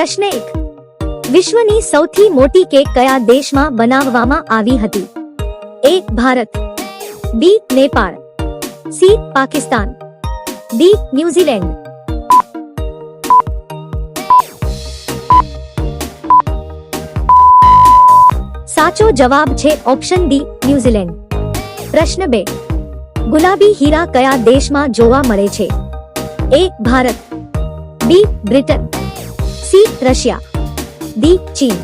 પ્રશ્ન એક. વિશ્વની સૌથી મોટી કેક કયા દેશમાં બનાવવામાં આવી હતી? A Bharat, B Nepal, C Pakistan, D New Zealand. સાચો જવાબ છે ઓપ્શન ડી ન્યુઝીલેન્ડ. પ્રશ્ન બે. ગુલાબી હીરા કયા દેશમાં જોવા મળે છે? A Bharat, B Britain. C Russia D ચીન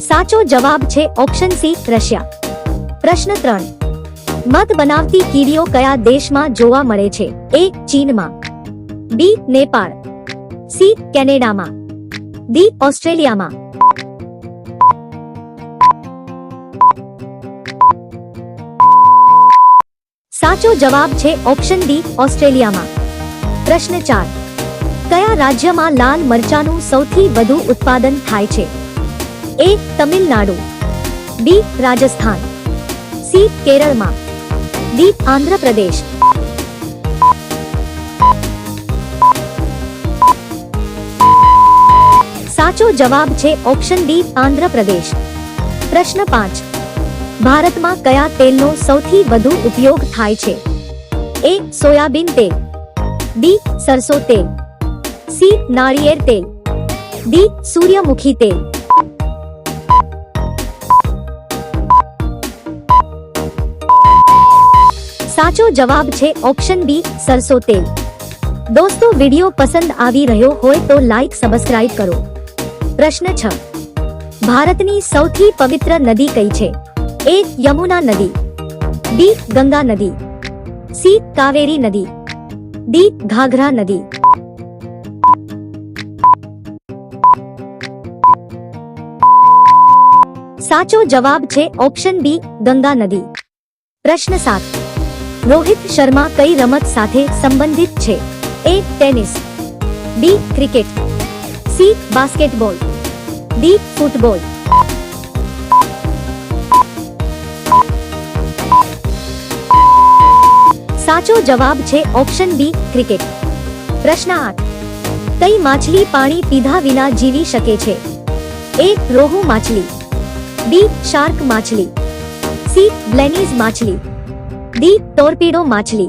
સાચો જવાબ છે ઓપ્શન સી રશિયા પ્રશ્ન ત્રણ મધ બનાવતી કીડીઓ કયા દેશમાં જોવા મળે છે એ ચીનમાં બી નેપાળ સી કેનેડામાં ડી ઓસ્ટ્રેલિયામાં સાચો જવાબ છે ઓપ્શન ડી, ઓસ્ટ્રેલિયામાં. પ્રશ્ન ચાર. કયા રાજ્યમાં લાલ મરચાનું સૌથી વધુ ઉત્પાદન થાય છે? A, Tamil Nadu. B, Rajasthan. C, કેરળમાં. ડી, આંધ્રપ્રદેશ. સાચો જવાબ છે ઓપ્શન ડી, આંધ્રપ્રદેશ. પ્રશ્ન પાંચ. ભારતમાં કયા તેલનો સૌથી વધુ ઉપયોગ થાય છે? એ સોયાબીન તેલ, બી સરસો તેલ, સી નાળિયેર તેલ, ડી સૂર્યમુખી તેલ. સાચો જવાબ છે ઓપ્શન બી સરસો તેલ. દોસ્તો, વિડિયો પસંદ આવી રહ્યો હોય તો લાઈક સબસ્ક્રાઇબ કરો. પ્રશ્ન છ. ભારતની સૌથી પવિત્ર નદી કઈ છે? એ યમુના નદી બી ગંગા નદી સી કાવેરી નદી ડી ઘાઘરા નદી સાચો જવાબ છે ઓપ્શન બી ગંગા નદી પ્રશ્ન સાત રોહિત શર્મા કઈ રમત સાથે સંબંધિત છે A tennis B cricket C basketball D football સાચો જવાબ છે ઓપ્શન બી, ક્રિકેટ. પ્રશ્ન આઠ. કઈ માછલી પાણી પીધા વિના જીવી શકે છે? એ, રોહુ માછલી. બી, શાર્ક માછલી. સી, બ્લેનીઝ માછલી. ડી, ટોર્પીડો માછલી.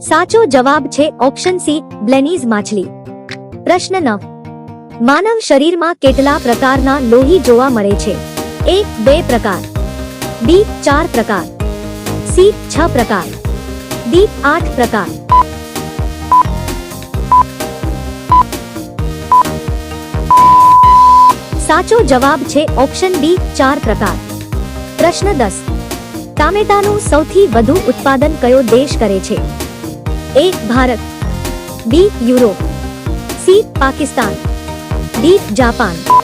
સાચો જવાબ છે ઓપ્શન સી, બ્લેનીઝ માછલી. પ્રશ્ન નવ. માનવ શરીરમાં કેટલા પ્રકારના લોહી જોવા મળે છે? એ બે પ્રકાર બી ચાર પ્રકાર સી છ પ્રકાર ડી આઠ પ્રકાર સાચો જવાબ છે ઓપ્શન બી ચાર પ્રકાર પ્રશ્ન દસ ટામેટાનું સૌથી વધુ ઉત્પાદન કયો દેશ કરે છે A Bharat B Europe C Pakistan D Japan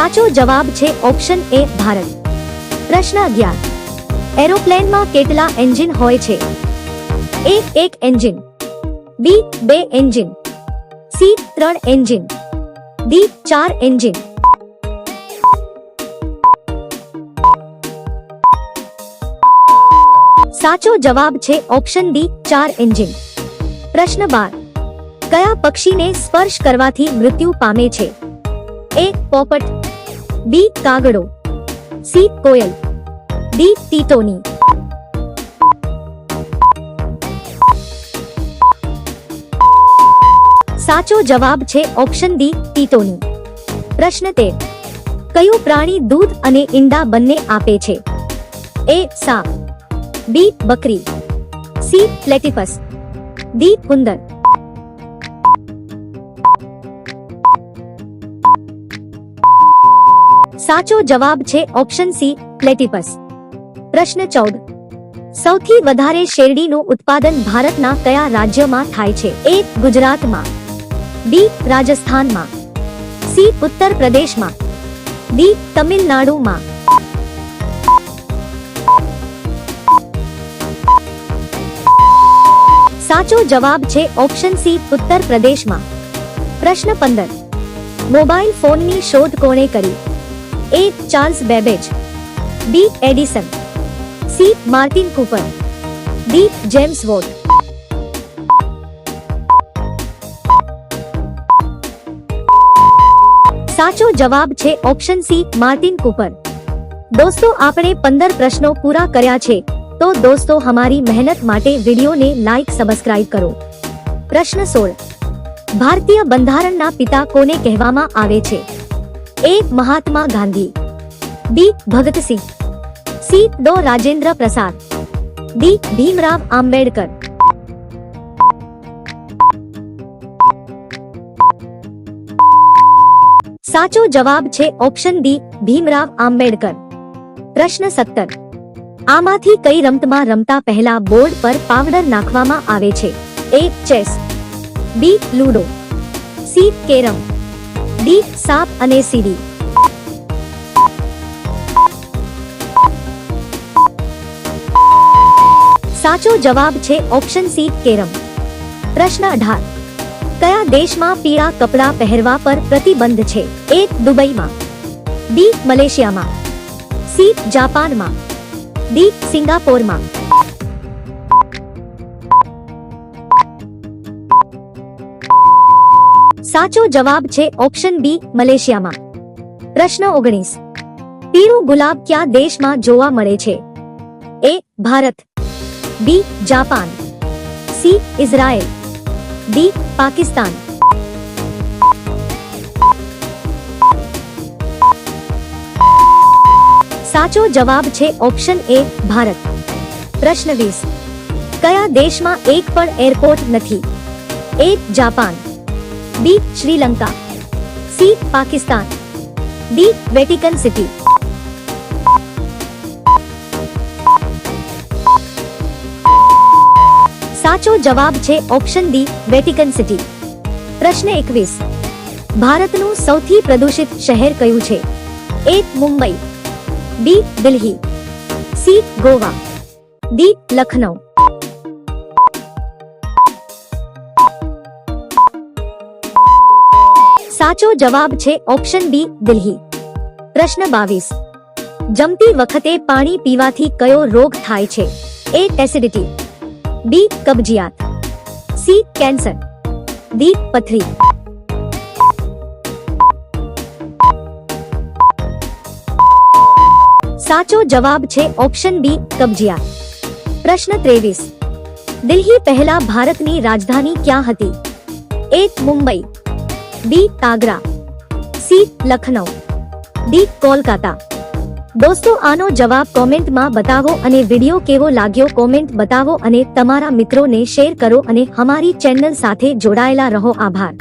સાચો જવાબ છે ઓપ્શન એ ભારત. પ્રશ્ન અગિયાર. એરોપ્લેનમાં કેટલા એન્જિન હોય છે? એક એક એન્જિન, બી બે એન્જિન, સી ત્રણ એન્જિન, ડી ચાર એન્જિન. સાચો જવાબ છે ઓપ્શન ડી ચાર એન્જિન. પ્રશ્ન બાર. કયા પક્ષીને સ્પર્શ કરવાથી મૃત્યુ પામે છે? એ પોપટ બી કાગડો સી કોયલ ડી ટીટોની સાચો જવાબ છે ઓપ્શન ડી ટીટોની પ્રશ્ન તેર કયું પ્રાણી દૂધ અને ઈંડા બંને આપે છે? એ સાપ. બી બકરી. સી પ્લેટિફસ ડી ઉંદર. સાચો જવાબ છે ઓપ્શન સી પ્લેટિપસ પ્રશ્ન ચૌદ. સૌથી વધારે શેરડીનું ઉત્પાદન ભારતના કયા રાજ્યમાં થાય છે? એ ગુજરાતમાં. બી રાજસ્થાનમાં. સી ઉત્તર પ્રદેશમાં. ડી તમિલનાડુમાં. સાચો જવાબ છે ઓપ્શન સી ઉત્તર પ્રદેશમાં. પ્રશ્ન પંદર. મોબાઈલ ફોનની શોધ કોણે કરી? A Charles Babbage B Edison, C Martin Cooper, D James Watt. સાચો જવાબ છે ઓપ્શન સી માર્ટિન કૂપર. દોસ્તો, આપણે પંદર પ્રશ્નો પૂરા કર્યા છે, તો દોસ્તો હમારી મહેનત માટે વિડીયોને લાઈક, સબસ્ક્રાઇબ કરો. પ્રશ્ન સોળ. ભારતીય બંધારણના પિતા કોને કહેવામાં આવે છે? A Mahatma Gandhi. B Bhagat Singh. C Dr Rajendra Prasad. D Bhimrao Ambedkar. સાચો જવાબ છે ઓપ્શન ડી ભીમરાવ આંબેડકર. પ્રશ્ન સત્તર. આમાંથી કઈ રમતમાં રમતા પહેલા બોર્ડ પર પાવડર નાખવામાં આવે છે? A chess. B ludo. C carrom. D સાપ અને સીડી સાચો જવાબ છે ઓપ્શન સી કેરમ. પ્રશ્ન અઢાર. કયા દેશમાં પીળા કપડાં પહેરવા પર પ્રતિબંધ છે? એ દુબઈમાં. બી મલેશિયામાં. સી જાપાનમાં. ડી સિંગાપોરમાં. સાચો જવાબ છે ઓપ્શન બી, મલેશિયામાં. પ્રશ્ન ઓગણીસ. પીળું ગુલાબ ક્યાં દેશમાં જોવા મળે છે? A, Bharat. B, Japan. C, Israel. D, Pakistan. સાચો જવાબ છે ઓપ્શન એ, ભારત. પ્રશ્ન વીસ. કયા દેશમાં એક પણ એરપોર્ટ નથી? A, Japan. B Sri Lanka C Pakistan D Vatican City સાચો જવાબ છે ઓપ્શન ડી વેટિકન સિટી પ્રશ્ન એકવીસ ભારતનું સૌથી પ્રદૂષિત શહેર કયું છે A Mumbai B Delhi C Goa D Lucknow સાચો જવાબ છે ઓપ્શન બી, દિલ્હી. પ્રશ્ન બાવીસ. જમતી વખતે પાણી પીવાથી કયો રોગ થાય છે? એ એસિડિટી બી કબજિયાત. સી કેન્સર ડી પથરી. સાચો જવાબ છે ઓપ્શન બી, કબજિયાત. પ્રશ્ન ત્રેવીસ. દિલ્હી પહેલા ભારતની રાજધાની ક્યાં હતી? A Mumbai. B Agra C Lucknow D Kolkata દોસ્તો આનો જવાબ કોમેન્ટમાં બતાવો અને વિડિયો કેવો લાગ્યો કોમેન્ટ બતાવો અને તમારા મિત્રોને શેર કરો અને અમારી ચેનલ સાથે જોડાયેલા રહો આભાર